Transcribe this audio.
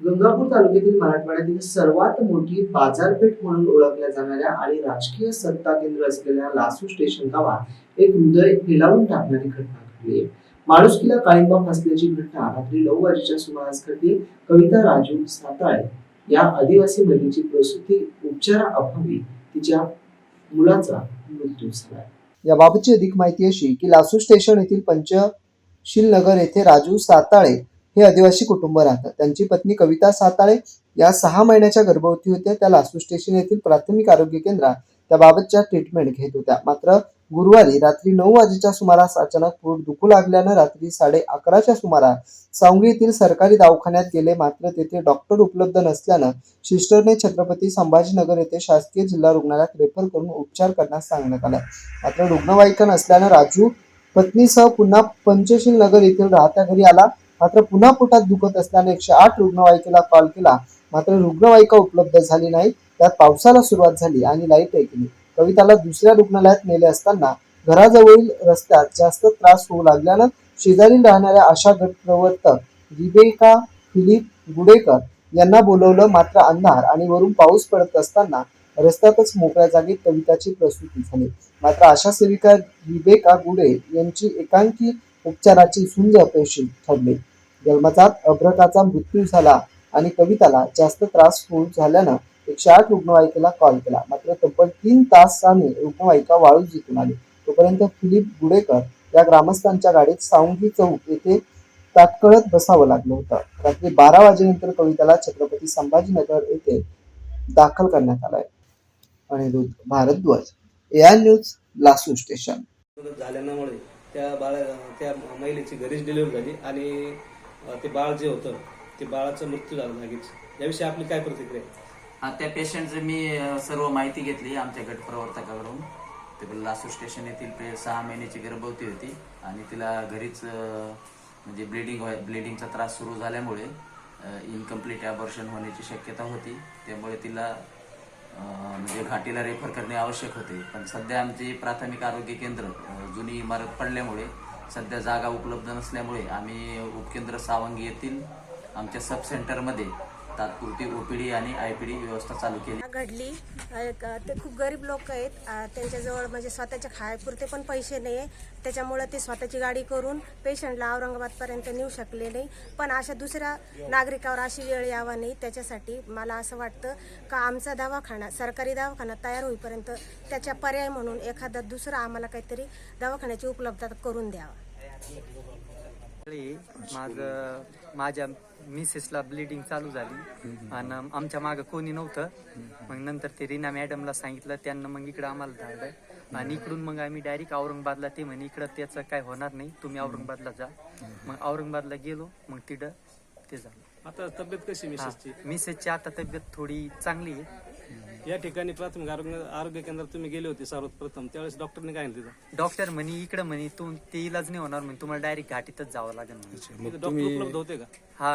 गंगापूर तालुक्यातील मराठवाड्यातील सर्वात मोठी बाजारपेठ म्हणून ओळखल्या जाणाऱ्या आणि राजकीय सत्ता केंद्र असलेल्या लासू स्टेशन गावात एक हृदय हिलावून टाकणारी घटना घडली आहे. माणुसकीला काळिंबा फासल्याची घटना रात्री नऊ वाजेच्या सुमारास घडली कविता राजू साताळे या आदिवासी महिलेची प्रसूती उपचाराअभावी तिच्या मुलाचा मृत्यू झाला. याबाबतची अधिक माहिती अशी की लासू स्टेशन येथील पंचशील नगर येथे राजू साताळे हे आदिवासी कुटुंब राहतात. त्यांची पत्नी कविता साताळे या सहा महिन्याच्या गर्भवती होत्या. त्या लासू स्टेशन येथील प्राथमिक आरोग्य केंद्रात त्याबाबतच्या ट्रीटमेंट घेत होत्या. मात्र गुरुवारी रात्री नऊ वाजेच्या सुमारास अचानक पोट दुखू लागल्यानं रात्री साडे अकराच्या सुमारास सांगली येथील सरकारी दवाखान्यात गेले. मात्र तेथे डॉक्टर उपलब्ध नसल्यानं सिस्टरने छत्रपती संभाजीनगर येथे शासकीय जिल्हा रुग्णालयात रेफर करून उपचार करण्यास सांगण्यात आला. मात्र रुग्णवाहिका नसल्यानं राजू पत्नीसह पुन्हा पंचशील नगर येथील राहत्या घरी आला. मात्र पुन्हा पोटात दुखत असल्याने एकशे आठ रुग्णवाहिकेला कॉल केला. मात्र रुग्णवाहिका उपलब्ध झाली नाही. त्यात पावसाला सुरुवात झाली आणि लाइट ऐकली. कविताला दुसऱ्या रुग्णालयात नेले असताना घराजवळील रस्त्यात जास्त त्रास होऊ लागल्यानं शेजारी राहणाऱ्या आशा गट प्रवर्तक रिबेका फिलिप गुडेकर यांना बोलवलं मात्र अंधार आणि वरून पाऊस पडत असताना रस्त्यातच मोकळ्या जागेत कविताची प्रसूती झाली. मात्र आशा सेविका रिबेका गुडे यांची एकांकी उपचाराची सुंज अपयशी ठरली. जन्मजात अभ्रकाचा मृत्यू झाला आणि कविताला जास्त त्रास होऊ झाल्यानं एकशे आठ रुग्णवाहिकेला कॉल केला. मात्र तब्बल तीन तासाने रुग्णवाहिका वाळू जिंकून आली. तोपर्यंत फिलिप गुडेकर या ग्रामस्थांच्या गाडीत सावंगी चौक येथे ताटकळत बसावं लागलं होतं. रात्री बारा वाजेनंतर कविताला छत्रपती संभाजीनगर येथे दाखल करण्यात आलाय. Anirudh Bharadwaj AR news Lasur station. झाल्यामुळे त्या बाळा त्या महिलेची घरीच डिलिव्हरी झाली आणि ते बाळ जे होतं ते बाळाचा मृत्यू झाला लगेच. याविषयी आपली काय प्रतिक्रिया? आहे? हा, त्या पेशंटचं मी अ, सर्व माहिती घेतली आमच्या गट प्रवर्तकाकडून. ते लासू स्टेशन येथील पे सहा महिन्याची गर्भवती होती आणि तिला घरीच अ, म्हणजे ब्लिडिंग ब्लिडिंगचा त्रास सुरू झाल्यामुळे इनकम्प्लीट ॲबॉर्शन होण्याची शक्यता होती. त्यामुळे तिला अ, म्हणजे घाटीला रेफर करणे आवश्यक होते. पण सध्या आमची प्राथमिक आरोग्य केंद्र अ, जुनी इमारत पडल्यामुळे सध्या जागा उपलब्ध नसल्यामुळे आम्ही उपकेंद्र सावंगी येथील आमच्या सब सेंटरमध्ये तात्पुरती ओपीडी आणि आयपीडी व्यवस्था चालू केली. घडली. ते खूप गरीब लोक आहेत. त्यांच्याजवळ म्हणजे स्वतःच्या खायपुरते पण पैसे नाही आहे त्याच्यामुळं ते स्वतःची गाडी करून पेशंटला औरंगाबादपर्यंत नेऊ शकले नाही. पण अशा दुसऱ्या नागरिकावर अशी वेळ यावा नाही. त्याच्यासाठी मला असं वाटतं का आमचा दवाखाना सरकारी दवाखाना तयार होईपर्यंत त्याच्या पर्याय म्हणून एखादा दुसरा आम्हाला काहीतरी दवाखान्याची उपलब्धता करून द्यावा. माझं माझ्या मिसेसला ब्लिडिंग चालू झाली. आणि आमच्या मागं कोणी नव्हतं. मग नंतर ते रीना मॅडमला सांगितलं त्यांना मग इकडं आम्हाला धाडलं. आणि इकडून मग आम्ही डायरेक्ट औरंगाबादला ते म्हणे इकडं त्याचं काय होणार नाही तुम्ही औरंगाबादला जा. मग औरंगाबादला गेलो मग तिथं ते झालं. आता तब्येत कशी मिसेसची मिसेसची आता तब्येत थोडी चांगली आहे. या ठिकाणी प्राथमिक आरोग्य आरोग्य केंद्रात तुम्ही गेले होते सर्वप्रथम. त्यावेळेस डॉक्टरने काय सांगितलं? डॉक्टर म्हणे इकडं म्हणे तू ते इलाज नाही होणार म्हणे तुम्हाला डायरेक्ट घाटीतच जावं लागेल म्हणे. तिथे डॉक्टर उपलब्ध होते का? हा